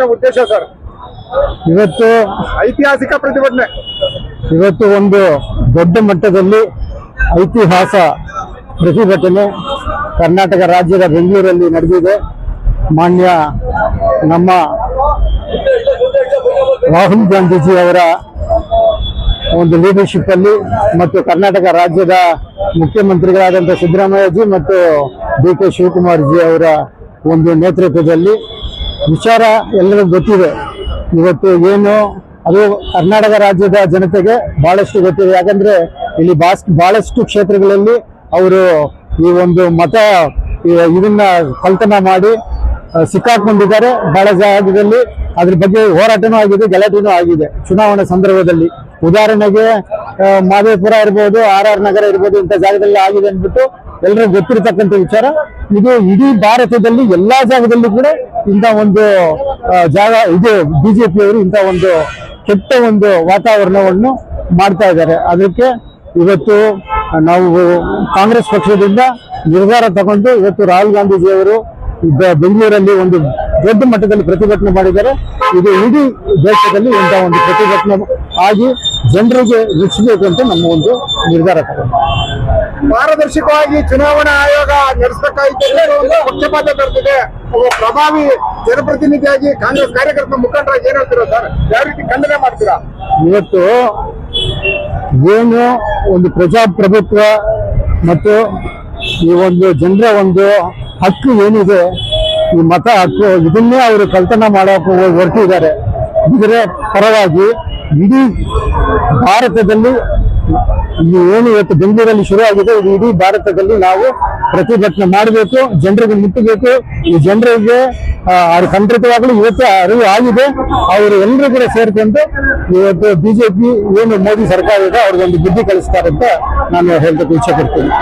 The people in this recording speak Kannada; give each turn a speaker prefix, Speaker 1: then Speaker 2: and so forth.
Speaker 1: ಪ್ರತಿಭಟನೆ ಉದ್ದೇಶ ಸರ್.
Speaker 2: ಇವತ್ತು
Speaker 1: ಐತಿಹಾಸಿಕ ಪ್ರತಿಭಟನೆ.
Speaker 2: ಇವತ್ತು ಒಂದು ದೊಡ್ಡ ಮಟ್ಟದಲ್ಲಿ ಐತಿಹಾಸ ಪ್ರತಿಭಟನೆ ಕರ್ನಾಟಕ ರಾಜ್ಯದ ಬೆಂಗಳೂರಲ್ಲಿ ನಡೆದಿದೆ. ಮಾನ್ಯ ನಮ್ಮ ರಾಹುಲ್ ಗಾಂಧೀಜಿ ಅವರ ಒಂದು ಲೀಡರ್ಶಿಪ್ ಅಲ್ಲಿ ಮತ್ತು ಕರ್ನಾಟಕ ರಾಜ್ಯದ ಮುಖ್ಯಮಂತ್ರಿಗಳಾದಂಥ ಸಿದ್ದರಾಮಯ್ಯಜಿ ಮತ್ತು ಡಿ ಕೆ ಶಿವಕುಮಾರ್ ಜಿ ಅವರ ಒಂದು ನೇತೃತ್ವದಲ್ಲಿ ವಿಚಾರ ಎಲ್ಲರಿಗೂ ಗೊತ್ತಿದೆ. ಇವತ್ತು ಏನು, ಅದು ಕರ್ನಾಟಕ ರಾಜ್ಯದ ಜನತೆಗೆ ಬಹಳಷ್ಟು ಗೊತ್ತಿದೆ. ಯಾಕಂದ್ರೆ ಇಲ್ಲಿ ಬಹಳಷ್ಟು ಕ್ಷೇತ್ರಗಳಲ್ಲಿ ಅವರು ಈ ಒಂದು ಮತ ಇದನ್ನ ಕಲ್ತನ ಮಾಡಿ ಸಿಕ್ಕಾಕೊಂಡಿದ್ದಾರೆ. ಬಹಳ ಜಾಗದಲ್ಲಿ ಅದ್ರ ಬಗ್ಗೆ ಹೋರಾಟನೂ ಆಗಿದೆ, ಗಲಾಟೆನೂ ಆಗಿದೆ. ಚುನಾವಣೆ ಸಂದರ್ಭದಲ್ಲಿ ಉದಾಹರಣೆಗೆ ಮಾದೇಪುರ ಇರ್ಬೋದು, ಆರ್ ಆರ್ ನಗರ ಇರ್ಬೋದು, ಇಂಥ ಜಾಗದಲ್ಲಿ ಆಗಿದೆ ಅಂದ್ಬಿಟ್ಟು ಎಲ್ಲರಿಗೂ ಗೊತ್ತಿರತಕ್ಕಂಥ ವಿಚಾರ. ಇದು ಇಡೀ ಭಾರತದಲ್ಲಿ ಎಲ್ಲಾ ಜಾಗದಲ್ಲೂ ಕೂಡ ಇಂಥ ಒಂದು ಜಾಗ ಇದು. ಬಿಜೆಪಿಯವರು ಇಂಥ ಒಂದು ಕೆಟ್ಟ ಒಂದು ವಾತಾವರಣವನ್ನು ಮಾಡ್ತಾ ಇದ್ದಾರೆ. ಅದಕ್ಕೆ ಇವತ್ತು ನಾವು ಕಾಂಗ್ರೆಸ್ ಪಕ್ಷದಿಂದ ನಿರ್ಧಾರ ತಗೊಂಡು ಇವತ್ತು ರಾಹುಲ್ ಗಾಂಧೀಜಿಯವರು ಬೆಂಗಳೂರಲ್ಲಿ ಒಂದು ದೊಡ್ಡ ಮಟ್ಟದಲ್ಲಿ ಪ್ರತಿಭಟನೆ ಮಾಡಿದ್ದಾರೆ. ಇದು ಇಡೀ ದೇಶದಲ್ಲಿ ಇಂಥ ಒಂದು ಪ್ರತಿಭಟನೆ ಆಗಿ ಜನರಿಗೆ ಮುಚ್ಚಬೇಕು ಅಂತ ನಮ್ಮ ಒಂದು ನಿರ್ಧಾರ ತಗೊಂಡು.
Speaker 1: ಪಾರದರ್ಶಕವಾಗಿ ಚುನಾವಣಾ ಆಯೋಗ ನಡೆಸಬೇಕಾಯಿತು ಪಕ್ಷಪಾತ ನಡೆದಿದೆ ಒಬ್ಬ ಪ್ರಭಾವಿ ಜನಪ್ರತಿನಿಧಿಯಾಗಿ ಕಾಂಗ್ರೆಸ್ ಕಾರ್ಯಕರ್ತ ಮುಖಂಡರಾಗಿ ಏನ್ ಹೇಳ್ತೀರಾ ಸರ್? ಯಾವ ರೀತಿ ಖಂಡನೆ ಮಾಡ್ತೀರಾ?
Speaker 2: ಇವತ್ತು ಏನು ಒಂದು ಪ್ರಜಾಪ್ರಭುತ್ವ ಮತ್ತು ಈ ಒಂದು ಜನರ ಒಂದು ಹಕ್ಕು ಏನಿದೆ, ಈ ಮತ ಹಕ್ಕು, ಇದನ್ನೇ ಅವರು ಕಲ್ತನ ಮಾಡೋಕೆ ಹೊರಟಿದ್ದಾರೆ ಇದರ ಪರವಾಗಿ ಇಡೀ ಭಾರತದಲ್ಲಿ ಇದು ಏನು ಇವತ್ತು ಬೆಂಗಳೂರಲ್ಲಿ ಶುರು ಆಗಿದೆ, ಇದು ಇಡೀ ಭಾರತದಲ್ಲಿ ನಾವು ಪ್ರತಿಭಟನೆ ಮಾಡಬೇಕು, ಜನರಿಗೆ ಮುಟ್ಟಬೇಕು. ಈ ಜನರಿಗೆ ಅವ್ರ ಖಂಡಿತವಾಗ್ಲೂ ಇವತ್ತು ಅರಿವು ಆಗಿದೆ. ಅವರು ಎಲ್ಲರೂ ಕೂಡ ಸೇರ್ಕೊಂಡು ಇವತ್ತು ಬಿಜೆಪಿ, ಏನು ಮೋದಿ ಸರ್ಕಾರ ಇದೆ, ಅವ್ರಿಗೊಂದು ಬುದ್ಧಿ ಕಲಿಸ್ತಾರೆ ಅಂತ ನಾನು ಹೇಳಬೇಕು, ಇಚ್ಛೆ ಪಡ್ತೀನಿ.